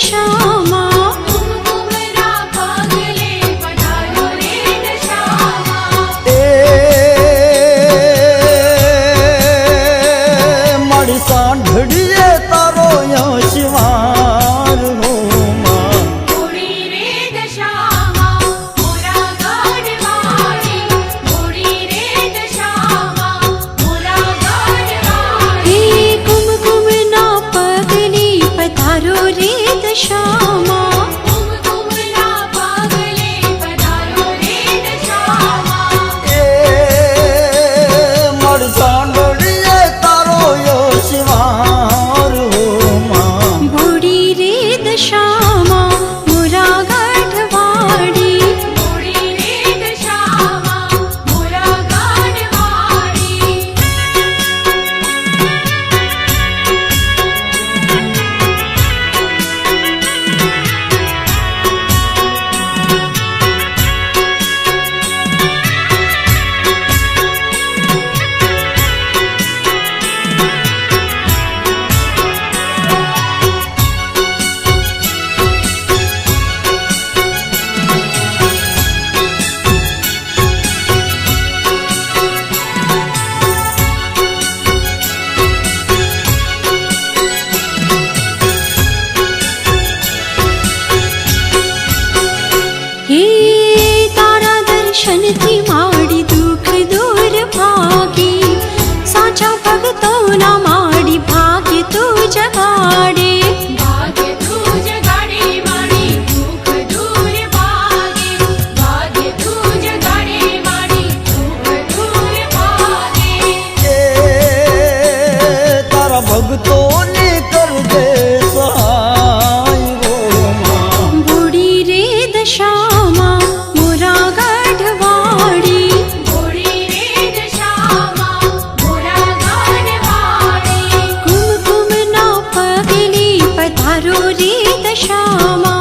દશામાં સાચા ભક્તોના માડી ભાગ્ય તું જગાડે चारुरी दशामा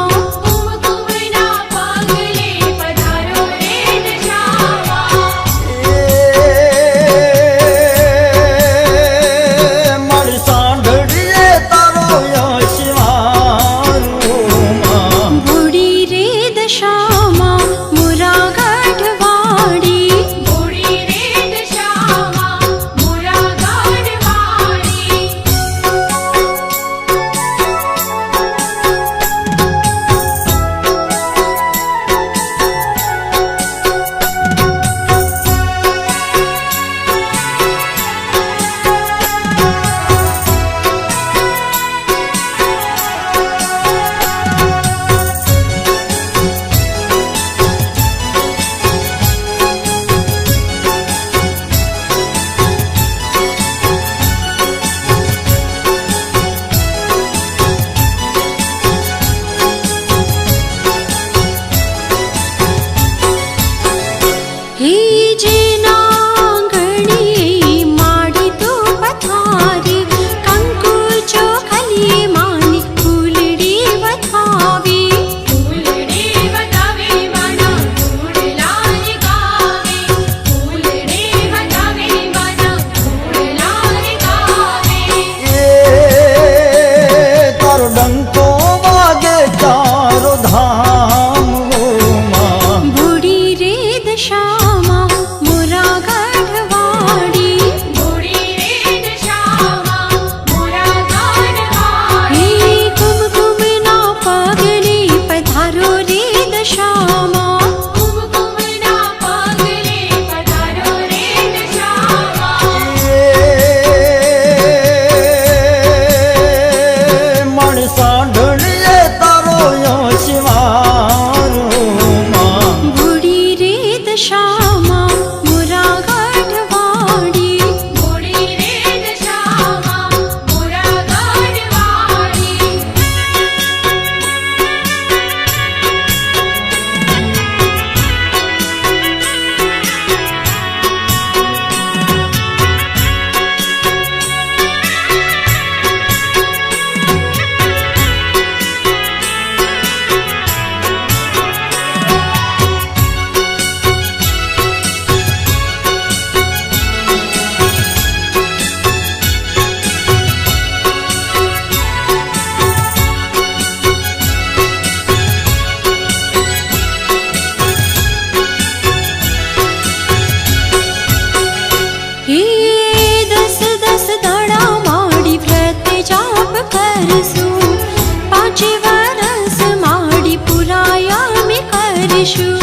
પાંચે વરસ માડી પુરાયા અમે કરીશું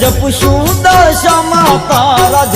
જપશું દશામાં તારા